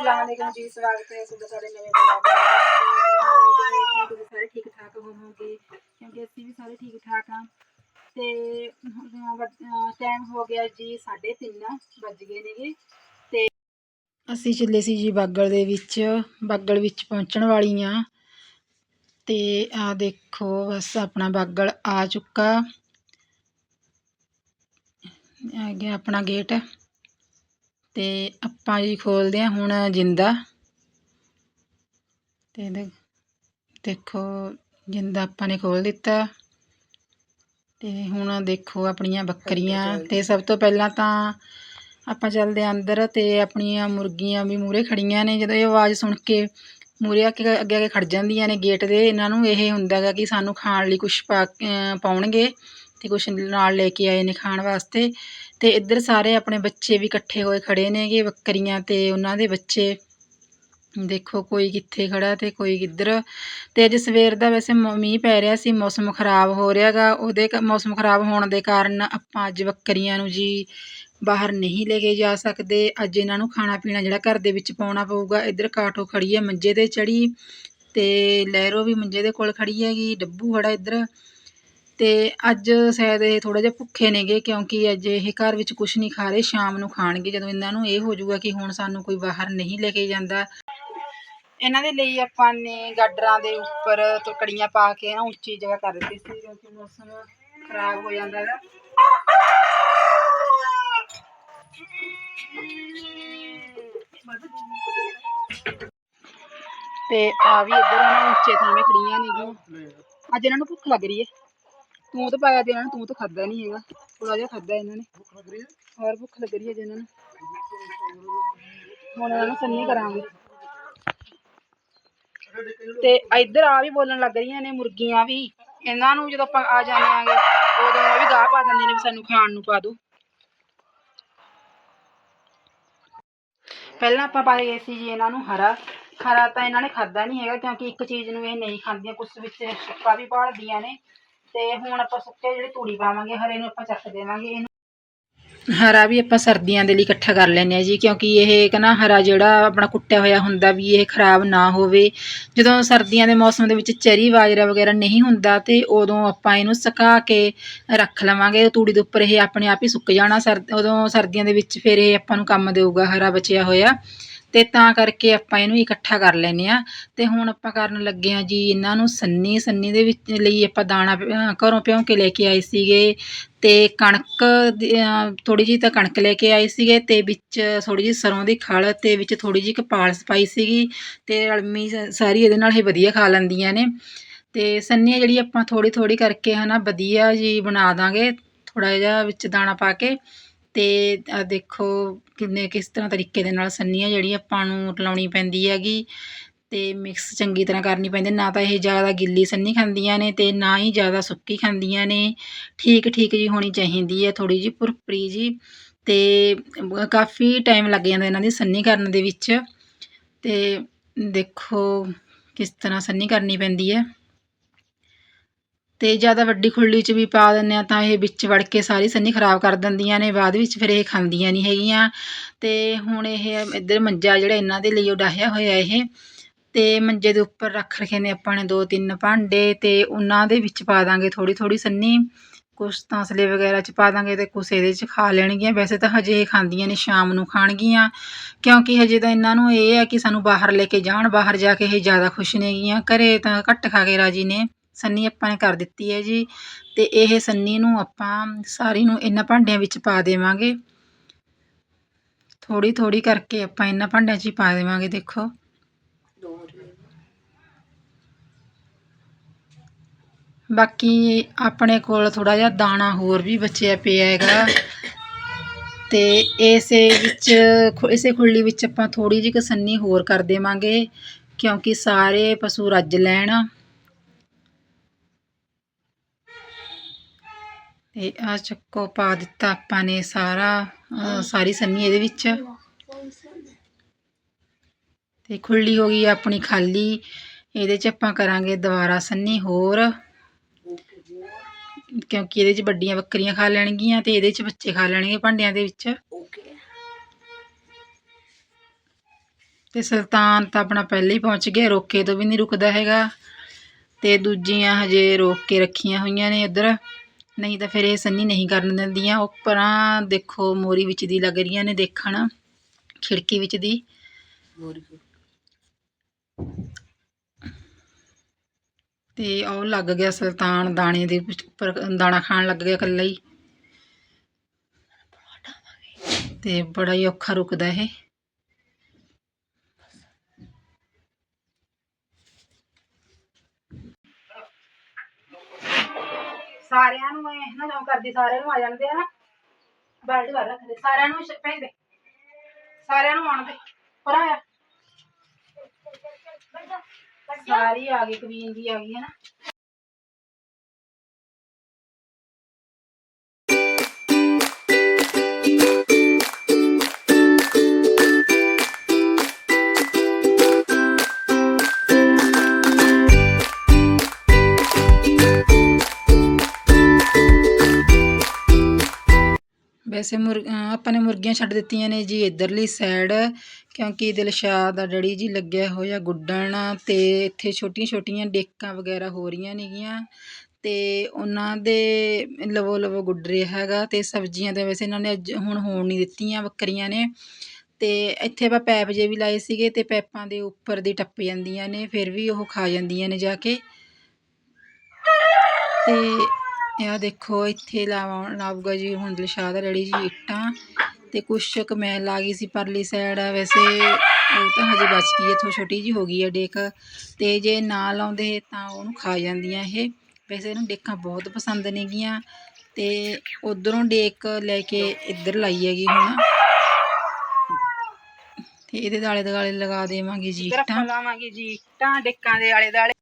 ਅਸਲਾਮੁਅਲੈਕੁਮ ਜੀ ਸਵਾਗਤ ਹੈ ਤੁਹਾਡਾ ਸਾਡੇ ਨਵੇਂ ਬਲੌਗ ਵਿੱਚ ਤੁਸੀਂ ਸਾਰੇ ਠੀਕ ਠਾਕ ਹੋਵੋਗੇ, ਕਿਉਂਕਿ ਅਸੀਂ ਵੀ ਸਾਰੇ ਠੀਕ ਠਾਕ ਹਾਂ। ਤੇ ਟਾਈਮ ਹੋ ਗਿਆ ਜੀ 3:30 ਵੱਜ ਗਏ ਨੇਗੇ। ਤੇ ਅਸੀਂ ਚੱਲੇ ਸੀ ਜੀ ਬਾਗਲ ਦੇ ਵਿੱਚ, ਬਾਗਲ ਵਿੱਚ ਪਹੁੰਚਣ ਵਾਲੀ ਆ ਤੇ ਆ ਦੇਖੋ, ਬਸ ਆਪਣਾ ਬਾਗਲ ਆ ਚੁੱਕਾ। ਆ ਗਿਆ ਆਪਣਾ ਗੇਟ ਤੇ ਆਪਾਂ ਜੀ ਖੋਲਦੇ ਹਾਂ ਹੁਣ ਜਿੰਦਾ। ਤੇ ਦੇਖੋ ਜਿੰਦਾ ਆਪਾਂ ਨੇ ਖੋਲ ਦਿੱਤਾ। ਤੇ ਹੁਣ ਦੇਖੋ ਆਪਣੀਆਂ ਬੱਕਰੀਆਂ ਤੇ ਸਭ ਤੋਂ ਪਹਿਲਾਂ ਤਾਂ ਆਪਾਂ ਚੱਲਦੇ ਅੰਦਰ ਤੇ ਆਪਣੀਆਂ ਮੁਰਗੀਆਂ ਵੀ ਮੂਰੇ ਖੜੀਆਂ ਨੇ। ਜਦੋਂ ਇਹ ਆਵਾਜ਼ ਸੁਣ ਕੇ ਮੂਰੇ ਆ ਕੇ ਅੱਗੇ ਅੱਗੇ ਖੜ ਜਾਂਦੀਆਂ ਨੇ ਗੇਟ ਦੇ ਇਹਨਾਂ ਨੂੰ ਇਹ ਹੁੰਦਾ ਗਾ ਕਿ ਸਾਨੂੰ ਖਾਣ ਲਈ ਕੁਝ ਪਾ ਪਾਉਣਗੇ ਤੇ ਕੁਝ ਨਾਲ ਲੈ ਕੇ ਆਏ ਨੇ ਖਾਣ ਵਾਸਤੇ। ਤੇ ਇੱਧਰ ਸਾਰੇ ਆਪਣੇ ਬੱਚੇ ਵੀ ਇਕੱਠੇ ਹੋਏ ਖੜੇ ਨੇਗੇ ਬੱਕਰੀਆਂ ਤੇ ਉਹਨਾਂ ਦੇ ਬੱਚੇ। ਦੇਖੋ ਕੋਈ ਕਿੱਥੇ ਖੜਾ ਤੇ ਕੋਈ ਕਿੱਧਰ। ਤੇ ਅੱਜ ਸਵੇਰ ਦਾ ਵੈਸੇ ਮ- ਮੀਂਹ ਪੈ ਰਿਹਾ ਸੀ, ਮੌਸਮ ਖਰਾਬ ਹੋ ਰਿਹਾਗਾ। ਉਹਦੇ ਕ- ਮੌਸਮ ਖਰਾਬ ਹੋਣ ਦੇ ਕਾਰਨ ਆਪਾਂ ਅੱਜ ਬੱਕਰੀਆਂ ਨੂੰ ਜੀ ਬਾਹਰ ਨਹੀਂ ਲੈ ਕੇ ਜਾ ਸਕਦੇ। ਅੱਜ ਇਹਨਾਂ ਨੂੰ ਖਾਣਾ ਪੀਣਾ ਜਿਹੜਾ ਘਰ ਦੇ ਵਿੱਚ ਪਾਉਣਾ ਪਊਗਾ। ਇੱਧਰ ਕਾਟੋ ਖੜੀ ਹੈ ਮੰਜੇ ਤੇ ਚੜੀ ਤੇ ਲਹਿਰੋ ਵੀ ਮੰਜੇ ਦੇ ਕੋਲ ਖੜੀ ਹੈਗੀ, ਡੱਬੂ ਖੜਾ ਇੱਧਰ। ਤੇ ਅੱਜ ਸ਼ਾਇਦ ਇਹ ਥੋੜਾ ਜਿਹਾ ਭੁੱਖੇ ਨੇਗੇ ਕਿਉਂਕਿ ਅੱਜ ਇਹ ਘਰ ਵਿੱਚ ਕੁਛ ਨਹੀਂ ਖਾ ਰਹੇ, ਸ਼ਾਮ ਨੂੰ ਖਾਣਗੇ। ਜਦੋਂ ਇਹਨਾਂ ਨੂੰ ਇਹ ਹੋ ਜਾਊਗਾ ਕਿ ਹੁਣ ਸਾਨੂੰ ਕੋਈ ਬਾਹਰ ਨਹੀਂ ਲੈ ਕੇ ਜਾਂਦਾ, ਇਹਨਾਂ ਦੇ ਲਈ ਆਪਾਂ ਨੇ ਗਾਡਰਾਂ ਦੇ ਉੱਪਰ ਤੋਂ ਪਾ ਕੇ ਨਾ ਉੱਚੀ ਜਗ੍ਹਾ ਕਰ ਦਿੱਤੀ ਸੀ ਕਿਉਂਕਿ ਮੌਸਮ ਖਰਾਬ ਹੋ ਜਾਂਦਾ ਹੈਗਾ। ਤੇ ਆ ਵੀ ਇੱਧਰ ਨਾ ਉੱਚੇ ਥਾਵੇਂ ਖੜੀਆਂ ਨੇਗੀਆਂ। ਅੱਜ ਇਹਨਾਂ ਨੂੰ ਭੁੱਖ ਲੱਗ ਰਹੀ ਹੈ। ਤੂੰ ਤਾਂ ਪਾਇਆ ਤੇ ਇਹਨਾਂ ਨੂੰ ਤੂੰ ਤਾਂ ਖਾਦਾ ਨਹੀਂ ਹੈਗਾ। ਥੋੜਾ ਜਿਹਾ ਖਾਦਾ ਇਹਨਾਂ ਨੇ। ਹੋਰ ਭੁੱਖ ਲੱਗ ਰਹੀ ਹੈ ਜੀ ਇਹਨਾਂ ਨੂੰ। ਹੁਣ ਇਹਨਾਂ ਨੂੰ ਸੰਨੀ ਕਰਾਂਗੇ। ਤੇ ਇੱਧਰ ਆ ਵੀ ਬੋਲਣ ਲੱਗ ਰਹੀਆਂ ਨੇ ਮੁਰਗੀਆਂ ਵੀ। ਇਹਨਾਂ ਨੂੰ ਜਦੋਂ ਆਪਾਂ ਆ ਜਾਂਦੇ ਆਂਗੇ ਉਦੋਂ ਉਹ ਵੀ ਗਾਹ ਪਾ ਦਿੰਦੇ ਨੇ ਵੀ ਸਾਨੂੰ ਖਾਣ ਨੂੰ ਪਾ ਦਿਓ। ਪਹਿਲਾਂ ਆਪਾਂ ਪਾ ਗਏ ਸੀ ਜੀ ਇਹਨਾਂ ਨੂੰ ਹਰਾ। ਹਰਾ ਤਾਂ ਇਹਨਾਂ ਨੇ ਖਾਦਾ ਨਹੀਂ ਹੈਗਾ ਕਿਉਂਕਿ ਇੱਕ ਚੀਜ਼ ਨੂੰ ਇਹ ਨਹੀਂ ਖਾਂਦੀਆਂ ਕੁਛ ਵਿੱਚ ਸੁੱਕਾ ਵੀ ਭਾਲਦੀਆਂ ਨੇ। ਤੇ ਹੁਣ ਆਪਾਂ ਸੁੱਕੇ ਜਿਹੜੇ ਤੂੜੀ ਪਾਵਾਂਗੇ, ਹਰੇ ਨੂੰ ਆਪਾਂ ਚੱਕ ਦੇਵਾਂਗੇ, ਇਹਨੂੰ। ਹਰਾ ਵੀ ਆਪਾਂ ਸਰਦੀਆਂ ਦੇ ਲਈ ਇਕੱਠਾ ਕਰ ਲੈਂਦੇ ਆ ਜੀ, ਕਿਉਂਕਿ ਇਹ ਕਹਿੰਦਾ ਹਰਾ ਜਿਹੜਾ ਆਪਣਾ ਕੁੱਟਿਆ ਹੋਇਆ ਹੁੰਦਾ ਵੀ ਇਹ ਖਰਾਬ ਨਾ ਹੋਵੇ। ਜਦੋਂ ਸਰਦੀਆਂ ਦੇ ਮੌਸਮ ਦੇ ਵਿੱਚ ਚਰੀ ਬਾਜਰਾ ਵਗੈਰਾ ਨਹੀਂ ਹੁੰਦਾ ਤੇ ਉਦੋਂ ਆਪਾਂ ਇਹਨੂੰ ਸੁਕਾ ਕੇ ਰੱਖ ਲਵਾਂਗੇ। ਤੂੜੀ ਦੇ ਉੱਪਰ ਇਹ ਆਪਣੇ ਆਪ ਹੀ ਸੁੱਕ ਜਾਣਾ, ਸਰ, ਉਦੋਂ ਸਰਦੀਆਂ ਦੇ ਵਿੱਚ ਫਿਰ ਇਹ ਆਪਾਂ ਨੂੰ ਕੰਮ ਦੇਊਗਾ, ਹਰਾ ਬਚਿਆ ਹੋਇਆ। ਤੇ ਤਾਂ ਕਰਕੇ ਆਪਾਂ ਇਹਨੂੰ ਇਕੱਠਾ ਕਰ ਲੈਨੇ ਆ ਤੇ ਹੁਣ ਆਪਾਂ ਕਰਨ ਲੱਗੇ ਆ ਜੀ, ਇਹਨਾਂ ਨੂੰ ਸੰਨੀ ਸੰਨੀ ਦੇ ਵਿੱਚ ਲਈ ਆਪਾਂ ਦਾਣਾ ਅਹ ਘਰੋਂ ਭਿਉਂ ਕੇ ਲੈ ਕੇ ਆਏ ਸੀਗੇ। ਤੇ ਕਣਕ ਥੋੜੀ ਜਿਹੀ ਤਾਂ ਕਣਕ ਲੈ ਕੇ ਆਏ ਸੀਗੇ ਤੇ ਵਿੱਚ ਥੋੜੀ ਜਿਹੀ ਸਰੋਂ ਦੀ ਖਲ ਤੇ ਵਿੱਚ ਥੋੜੀ ਜਿਹੀ ਕਪਾਲਸ ਪਾਈ ਸੀਗੀ ਤੇ ਅਲਮੀ ਸ- ਸਾਰੀ ਇਹਦੇ ਨਾਲ ਇਹ ਵਧੀਆ ਖਾ ਲੈਂਦੀਆਂ ਨੇ। ਤੇ ਸੰਨੀ ਜਿਹੜੀ ਆਪਾਂ ਥੋੜੀ ਥੋੜੀ ਕਰਕੇ ਹਨਾ ਵਧੀਆ ਜੀ ਬਣਾ ਦਾਂਗੇ ਥੋੜਾ ਜਿਹਾ ਵਿੱਚ ਦਾਣਾ ਪਾ ਕੇ। ਅਤੇ ਆ ਦੇਖੋ ਕਿੰਨੇ, ਕਿਸ ਤਰ੍ਹਾਂ ਤਰੀਕੇ ਦੇ ਨਾਲ ਸੰਨੀਆਂ ਜਿਹੜੀ ਆਪਾਂ ਨੂੰ ਲਾਉਣੀ ਪੈਂਦੀ ਹੈਗੀ ਅਤੇ ਮਿਕਸ ਚੰਗੀ ਤਰ੍ਹਾਂ ਕਰਨੀ ਪੈਂਦੀ, ਨਾ ਤਾਂ ਇਹ ਜ਼ਿਆਦਾ ਗਿੱਲੀ ਸੰਨੀ ਖਾਂਦੀਆਂ ਨੇ ਅਤੇ ਨਾ ਹੀ ਜ਼ਿਆਦਾ ਸੁੱਕੀ ਖਾਂਦੀਆਂ ਨੇ। ਠੀਕ ਠੀਕ ਜਿਹੀ ਹੋਣੀ ਚਾਹੀਦੀ ਹੈ ਥੋੜ੍ਹੀ ਜਿਹੀ ਭੁਰਭਰੀ ਜੀ ਅਤੇ ਕਾਫੀ ਟਾਈਮ ਲੱਗ ਜਾਂਦਾ ਇਹਨਾਂ ਦੀ ਸੰਨੀ ਕਰਨ ਦੇ ਵਿੱਚ ਅਤੇ ਦੇਖੋ ਕਿਸ ਤਰ੍ਹਾਂ ਸੰਨੀ ਕਰਨੀ ਪੈਂਦੀ ਹੈ। ਅਤੇ ਜ਼ਿਆਦਾ ਵੱਡੀ ਖੁਰਲੀ 'ਚ ਵੀ ਪਾ ਦਿੰਦੇ ਹਾਂ ਤਾਂ ਇਹ ਵਿੱਚ ਵੜ ਕੇ ਸਾਰੀ ਸੰਨੀ ਖਰਾਬ ਕਰ ਦਿੰਦੀਆਂ ਨੇ, ਬਾਅਦ ਵਿੱਚ ਫਿਰ ਇਹ ਖਾਂਦੀਆਂ ਨਹੀਂ ਹੈਗੀਆਂ। ਅਤੇ ਹੁਣ ਇਹ ਇੱਧਰ ਮੰਜਾ ਜਿਹੜਾ ਇਹਨਾਂ ਦੇ ਲਈ ਉਹ ਡਾਹਿਆ ਹੋਇਆ ਇਹ ਅਤੇ ਮੰਜੇ ਦੇ ਉੱਪਰ ਰੱਖ ਰਖੇ ਨੇ ਆਪਾਂ ਨੇ ਦੋ ਤਿੰਨ ਭਾਂਡੇ ਅਤੇ ਉਹਨਾਂ ਦੇ ਵਿੱਚ ਪਾ ਦਾਂਗੇ ਥੋੜ੍ਹੀ ਥੋੜ੍ਹੀ ਸੰਨੀ। ਕੁਛ ਤੌਂਸਲੇ ਵਗੈਰਾ 'ਚ ਪਾ ਦਾਂਗੇ ਅਤੇ ਕੁਛ ਇਹਦੇ 'ਚ ਖਾ ਲੈਣਗੀਆਂ। ਵੈਸੇ ਤਾਂ ਹਜੇ ਇਹ ਖਾਂਦੀਆਂ ਨੇ, ਸ਼ਾਮ ਨੂੰ ਖਾਣਗੀਆਂ। ਕਿਉਂਕਿ ਹਜੇ ਤਾਂ ਇਹਨਾਂ ਨੂੰ ਇਹ ਹੈ ਕਿ ਸਾਨੂੰ ਬਾਹਰ ਲੈ ਕੇ ਜਾਣ, ਬਾਹਰ ਜਾ ਕੇ ਇਹ ਜ਼ਿਆਦਾ ਖੁਸ਼ ਨੇਗੀਆਂ। ਘਰੇ ਤਾਂ ਘੱਟ ਖਾ ਕੇ ਰਾਜੀ ਨੇ। ਸੰਨੀ ਆਪਾਂ ਨੇ ਕਰ ਦਿੱਤੀ ਹੈ ਜੀ। ਅਤੇ ਇਹ ਸੰਨੀ ਨੂੰ ਆਪਾਂ ਸਾਰੀ ਨੂੰ ਇਹਨਾਂ ਭਾਂਡਿਆਂ ਵਿੱਚ ਪਾ ਦੇਵਾਂਗੇ। ਥੋੜੀ ਥੋੜੀ ਕਰਕੇ ਆਪਾਂ ਇਹਨਾਂ ਭਾਂਡਿਆਂ 'ਚ ਹੀ ਪਾ ਦੇਵਾਂਗੇ, ਦੇਖੋ। ਬਾਕੀ ਆਪਣੇ ਕੋਲ ਥੋੜਾ ਜਿਹਾ ਦਾਣਾ ਹੋਰ ਵੀ ਬਚਿਆ ਪਿਆ ਹੈਗਾ। ਤੇ ਇਸੇ ਵਿੱਚ ਖੁ- ਇਸੇ ਖੁਰਲੀ ਵਿੱਚ ਆਪਾਂ ਥੋੜੀ ਜਿਹੀ ਕਸੰਨੀ ਹੋਰ ਕਰ ਦੇਵਾਂਗੇ। ਕਿਉਂਕਿ ਸਾਰੇ ਪਸ਼ੂ ਰੱਜ ਲੈਣ। ਤੇ ਆ ਚੱਕੋ ਪਾ ਦਿੱਤਾ ਆਪਾਂ ਨੇ ਸਾਰਾ ਸਾਰੀ ਸੰਨੀ ਇਹਦੇ ਵਿੱਚ। ਤੇ ਖੁਰਲੀ ਹੋ ਗਈ ਆਪਣੀ ਖਾਲੀ ਇਹਦੇ 'ਚ ਆਪਾਂ ਕਰਾਂਗੇ ਦੁਬਾਰਾ ਸੰਨੀ ਹੋਰ। ਕਿਉਂਕਿ ਇਹਦੇ 'ਚ ਵੱਡੀਆਂ ਬੱਕਰੀਆਂ ਖਾ ਲੈਣਗੀਆਂ ਤੇ ਇਹਦੇ 'ਚ ਬੱਚੇ ਖਾ ਲੈਣਗੇ ਭਾਂਡਿਆਂ ਦੇ ਵਿੱਚ। ਤੇ ਸੁਲਤਾਨ ਤਾਂ ਆਪਣਾ ਪਹਿਲੇ ਹੀ ਪਹੁੰਚ ਗਿਆ ਰੋਕੇ ਤੋਂ ਵੀ ਨਹੀਂ ਰੁਕਦਾ ਹੈਗਾ। ਤੇ ਦੂਜੀਆਂ ਹਜੇ ਰੋਕ ਕੇ ਰੱਖੀਆਂ ਹੋਈਆਂ ਨੇ ਇੱਧਰ। ਨਹੀਂ ਤਾਂ ਫਿਰ ਇਹ ਸੰਨੀ ਨਹੀਂ ਕਰਨ ਦਿੰਦੀਆਂ। ਉੱਪਰਾਂ ਦੇਖੋ ਮੋਰੀ ਵਿੱਚ ਦੀ ਲੱਗ ਰਹੀਆਂ ਨੇ ਦੇਖਣ। ਖਿੜਕੀ ਵਿੱਚ ਦੀ। ਤੇ ਉਹ ਲੱਗ ਗਿਆ ਸੁਲਤਾਨ ਦਾਣੇ ਦੇ ਉੱਪਰ ਦਾਣਾ ਖਾਣ ਲੱਗ ਗਿਆ ਇਕੱਲਾ ਹੀ। ਤੇ ਬੜਾ ਹੀ ਔਖਾ ਰੁਕਦਾ ਇਹ। ਸਾਰਿਆਂ ਨੂੰ ਇਹ ਨਾ ਜੋ ਕਰਦੀ ਸਾਰਿਆਂ ਨੂੰ ਆ ਜਾਂਦੇ ਆ ਨਾ ਬੈਲਟ ਕਰ ਰੱਖਦੇ, ਸਾਰਿਆਂ ਨੂੰ ਸ਼- ਭੇਜ ਦੇ। ਸਾਰਿਆਂ ਨੂੰ ਆਉਣ ਦੇ, ਪਰ ਆਇਆ ਸਾਰੀ ਆ ਗਈ ਕਵੀਨ ਦੀ ਆ ਗਈ, ਹੈ ਨਾ। ਵੈਸੇ ਮੁਰ ਆਪਾਂ ਨੇ ਮੁਰਗੀਆਂ ਛੱਡ ਦਿੱਤੀਆਂ ਨੇ ਜੀ ਇਧਰਲੀ ਸਾਈਡ ਕਿਉਂਕਿ ਦਿਲਸ਼ਾਦ ਦਾ ਡੈਡੀ ਜੀ ਲੱਗਿਆ ਹੋਇਆ ਗੁੱਡਣ, ਤੇ ਇੱਥੇ ਛੋਟੀਆਂ ਛੋਟੀਆਂ ਡੇਕਾਂ ਵਗੈਰਾ ਹੋ ਰਹੀਆਂ ਨੇਗੀਆਂ, ਤੇ ਉਹਨਾਂ ਦੇ ਲਵੋ ਲਵੋ ਗੁੱਡ ਰਿਹਾ ਹੈਗਾ, ਤੇ ਸਬਜ਼ੀਆਂ ਤਾਂ ਵੈਸੇ ਇਹਨਾਂ ਨੇ ਅੱਜ ਹੁਣ ਹੋਣ ਨਹੀਂ ਦਿੱਤੀਆਂ ਬੱਕਰੀਆਂ ਨੇ, ਤੇ ਇੱਥੇ ਆਪਾਂ ਪੈਪ ਜੇ ਵੀ ਲਾਏ ਸੀਗੇ ਤੇ ਪੈਪਾਂ ਦੇ ਉੱਪਰ ਦੀ ਟੱਪ ਜਾਂਦੀਆਂ ਨੇ, ਫਿਰ ਵੀ ਉਹ ਖਾ ਜਾਂਦੀਆਂ ਨੇ ਜਾ ਕੇ, ਤੇ ਇਹ ਦੇਖੋ ਇੱਥੇ ਲਾਉਣ ਲਾਊਗਾ ਜੀ ਹੁਣ ਦਿਲਸ਼ਾਦ ਦਾ ਡੈਡੀ ਜੀ ਇੱਟਾਂ ਤੇ ਕੁਛ ਕੁ ਮੈਂ ਲਾ ਗਈ ਸੀ ਪਰਲੀ ਸਾਈਡ ਵੈਸੇ ਉਹ ਤਾਂ ਹਜੇ ਬਚ ਗਈ ਹੈ ਥੋ ਛੋਟੀ ਜੀ ਹੋ ਗਈ ਹੈ ਡੇਕ ਤੇ ਜੇ ਨਾ ਲਾਉਂਦੇ ਤਾਂ ਉਹਨੂੰ ਖਾ ਜਾਂਦੀਆਂ ਇਹ। ਵੈਸੇ ਇਹਨੂੰ ਡੇਕਾਂ ਬਹੁਤ ਪਸੰਦ ਨੇਗੀਆਂ ਤੇ ਉਧਰੋਂ ਡੇਕ ਲੈ ਕੇ ਇੱਧਰ ਲਾਈ ਹੈਗੀ ਹੁਣ। ਤੇ ਇਹਦੇ ਦਾਲੇ ਦੁਆਲੇ ਲਗਾ ਦੇਵਾਂਗੇ ਜੀ ਇੱਟਾਂ। ਲਾਵਾਂਗੇ ਜੀ ਇੱਟਾਂ ਡੇਕਾਂ ਦੇ ਆਲੇ ਦਾਲੇ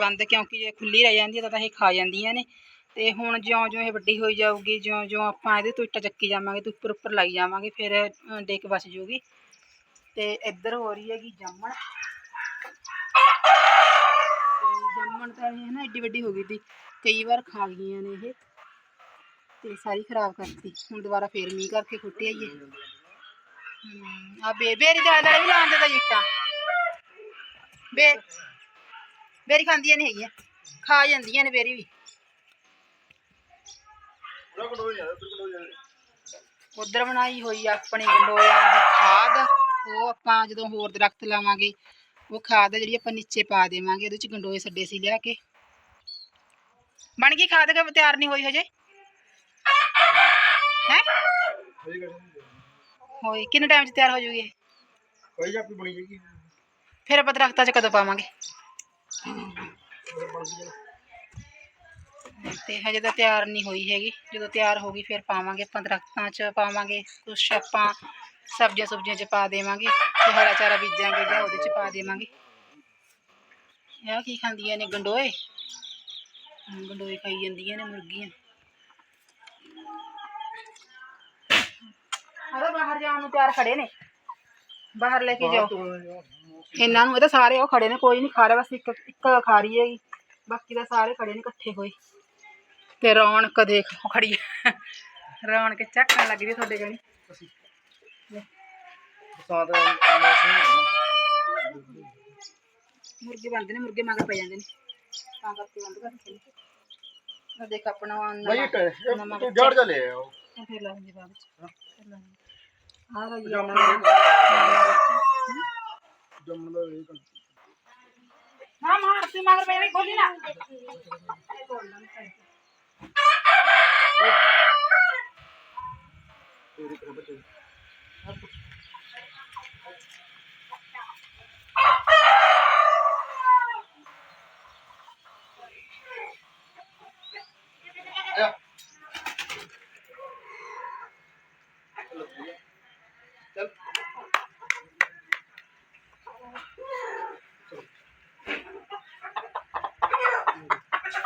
ਬੰਦ ਕਿਉਂਕਿ ਜੇ ਖੁੱਲੀ ਰਹਿ ਜਾਂਦੀ ਹੈ ਤਾਂ ਤਾਂ ਇਹ ਖਾ ਜਾਂਦੀਆਂ ਨੇ। ਤੇ ਹੁਣ ਜਿਉਂ ਜਿਉਂ ਇਹ ਵੱਡੀ ਹੋਈ ਜਾਊਗੀ ਜਿਉਂ ਜਿਉਂ ਆਪਾਂ ਇਹਦੇ ਤੋਂ ਇੱਟਾਂ ਚੱਕੀ ਜਾਵਾਂਗੇ ਤੇ ਉੱਪਰ ਉੱਪਰ ਲਾਈ ਜਾਵਾਂਗੇ ਫਿਰ ਅ, ਡੇਕ ਬਚ ਜੂਗੀ ਤੇ ਇੱਧਰ ਹੋ ਰਹੀ ਹੈਗੀ ਜਾਮਣ। ਤੇ ਜਾਮਣ ਤਾਂ ਇਹ ਨਾ ਐਡੀ ਵੱਡੀ ਹੋ ਗਈ ਤੀ ਕਈ ਵਾਰ ਖਾ ਗਈਆਂ ਨੇ ਇਹ। ਤੇ ਸਾਰੀ ਖਰਾਬ ਕਰਤੀ। ਹੁਣ ਦੁਬਾਰਾ ਫੇਰ ਮੀਂਹ ਕਰਕੇ ਫੁੱਟੀ ਆਈਏ। ਆ ਬੇ ਬੇਰੀ ਦਾ ਵੀ ਲਾਉਂਦੇ ਤਾਂ ਇੱਟਾਂ। ਬੇ ਬੇਰੀ ਖਾਂਦੀਆਂ ਨਹੀਂ ਹੈਗੀਆਂ। ਖਾ ਜਾਂਦੀਆਂ ਨੇ ਬੇਰੀ ਵੀ। ਉਧਰ ਬਣਾਈ ਹੋਈ ਆ ਆਪਣੀ ਗੰਡੋਇਆਂ ਦੀ ਖਾਦ। ਉਹ ਆਪਾਂ ਜਦੋਂ ਹੋਰ ਦਰਖਤ ਲਾਵਾਂਗੇ ਉਹ ਖਾਦ ਆ ਜਿਹੜੀ ਆਪਾਂ ਨੀਚੇ ਪਾ ਦੇਵਾਂਗੇ ਉਹਦੇ ਚ ਗੰਡੋਏ ਛੱਡੇ ਸੀ ਲਿਆ ਕੇ। ਬਣ ਗਈ ਖਾਦ ਕਿ ਤਿਆਰ ਨਹੀਂ ਹੋਈ ਹਜੇ? ਹੈ? ਹੋਈ ਕਿੰਨੇ ਟਾਈਮ ਚ ਤਿਆਰ ਹੋ ਜੂਗੀ ਇਹ? ਕੋਈ ਆਪੀ ਬਣੀ ਜਾਏਗੀ। ਫਿਰ ਆਪਾਂ ਦਰਖਤਾਂ 'ਚ ਕਦੋਂ ਪਾਵਾਂਗੇ? ਤੇ ਹਜੇ ਤਾਂ ਤਿਆਰ ਨਹੀਂ ਹੋਈ ਹੈਗੀ। ਜਦੋਂ ਤਿਆਰ ਹੋ ਗਈ, ਫਿਰ ਪਾਵਾਂਗੇ ਆਪਾਂ ਦਰਖਤਾਂ 'ਚ, ਪਾਵਾਂਗੇ ਕੁਛ ਆਪਾਂ ਸਬਜ਼ੀਆਂ ਸੁਬਜ਼ੀਆਂ 'ਚ ਪਾ ਦੇਵਾਂਗੇ, ਤੇ ਹਰਾ ਚਾਰਾ ਬੀਜਾਂਗੇ ਜਾਂ ਉਹਦੇ 'ਚ ਪਾ ਦੇਵਾਂਗੇ। ਇਹ ਕੀ ਖਾਂਦੀਆਂ ਨੇ ਗੰਡੋਏ? ਗੰਡੋਏ ਖਾਈ ਜਾਂਦੀਆਂ ਨੇ ਮੁਰਗੀਆਂ। ਆਹ ਬਾਹਰ ਜਾਣ ਨੂੰ ਤਿਆਰ ਖੜੇ ਨੇ। ਬਾਹਰ ਲੈ ਕੇ ਜਾਓ। ਇਹਨਾਂ ਨੂੰ ਇਹ ਤਾਂ ਸਾਰੇ ਉਹ ਖੜੇ ਨੇ ਕੋਈ ਨਹੀਂ ਖਾ ਰਿਹਾ ਬਸ ਇੱਕ ਇੱਕ ਖਾ ਰਹੀ ਹੈਗੀ। ਬਾਕੀ ਤਾਂ ਸਾਰੇ ਖੜੇ ਨੇ ਇਕੱਠੇ ਹੋਏ। ਤੇ ਰੌਣਕ ਦੇਖ ਉਹ ਖੜੀ ਹੈ। ਰੌਣਕ ਚੱਕਣ ਲੱਗ ਰਹੀ ਤੁਹਾਡੇ ਜਣੀ ਦਾ ਮੁਰਗੇ ਬੰਦੇ ਨੇ ਮੁਰਗੇ ਮਗਰ ਪੈ ਜਾਂਦੇ ਨੇ। ਤਾਂ ਕਰਕੇ ਬੰਦ ਕਰ ਦਿੱਤੇ ਨੇ। ਆਹ ਦੇਖ ਆਪਣਾ ਬਈ ਨਵਾਂ ਤੂੰ ਜੜ ਜਾ ਲੈ ਆਓ। ਫਿਰ ਲਾਉਂਗੇ ਬਾਅਦ ਚ ਫਿਰ ਲਾਉਂਗੇ ਜੰਮਣ? ਜੰਮਣ ਦਾ ਕੰਮ ਨਾ ਮਾਰ ਤੂੰ ਮਗਰ ਖੋਲੀ ਨਾ।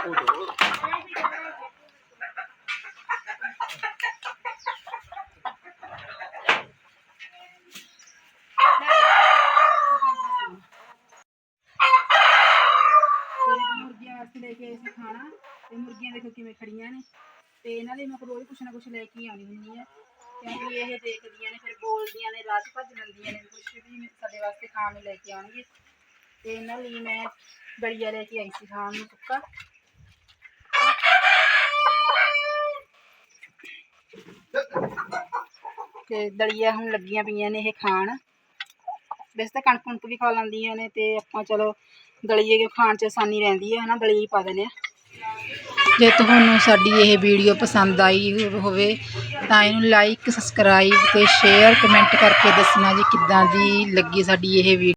ਕੇ ਆਏ ਸੀ ਖਾਣਾ ਤੇ ਮੁਰਗੀਆਂ ਦੇਖੋ ਕਿਵੇਂ ਖੜੀਆਂ ਨੇ ਤੇ ਇਹਨਾਂ ਲਈ ਮੈਂ ਰੋਜ਼ ਕੁਛ ਨਾ ਕੁਛ ਲੈ ਕੇ ਆਉਣੀ ਹੁੰਦੀ ਹੈ ਕਿਉਂਕਿ ਇਹ ਦੇਖਦੀਆਂ ਨੇ ਫਿਰ ਬੋਲਦੀਆਂ ਨੇ ਰਾਤ ਭੱਜ ਲੈਂਦੀਆਂ ਨੇ ਕੁਛ ਵੀ ਸਾਡੇ ਵਾਸਤੇ ਖਾਣ ਨੂੰ ਲੈ ਕੇ ਆਉਣਗੇ ਤੇ ਇਹਨਾਂ ਲਈ ਮੈਂ ਦਲੀਆ ਲੈ ਕੇ ਆਈ ਸੀ ਖਾਣ ਨੂੰ ਸੁੱਕਾ ਤੇ ਦਲੀਆ ਹੁਣ ਲੱਗੀਆਂ ਪਈਆਂ ਨੇ ਇਹ ਖਾਣ। ਵੈਸੇ ਤਾਂ ਕਣਕ ਕੁਣਕ ਵੀ ਖਾ ਲੈਂਦੀਆਂ ਨੇ ਤੇ ਆਪਾਂ ਚਲੋ ਦਲੀਏ ਖਾਣ 'ਚ ਆਸਾਨੀ ਰਹਿੰਦੀ ਹੈ ਹਨਾ? ਦਲੀਆ ਪਾ ਦਿੰਦੇ ਆ। ਜੇ ਤੁਹਾਨੂੰ ਸਾਡੀ ਇਹ ਵੀਡੀਓ ਪਸੰਦ ਆਈ ਹੋਵੇ ਤਾਂ ਇਹਨੂੰ ਲਾਈਕ ਸਬਸਕ੍ਰਾਈਬ ਤੇ ਸ਼ੇਅਰ ਕਮੈਂਟ ਕਰਕੇ ਦੱਸਣਾ ਜੀ ਕਿੱਦਾਂ ਦੀ ਲੱਗੀ ਸਾਡੀ ਇਹ ਵੀਡੀਓ।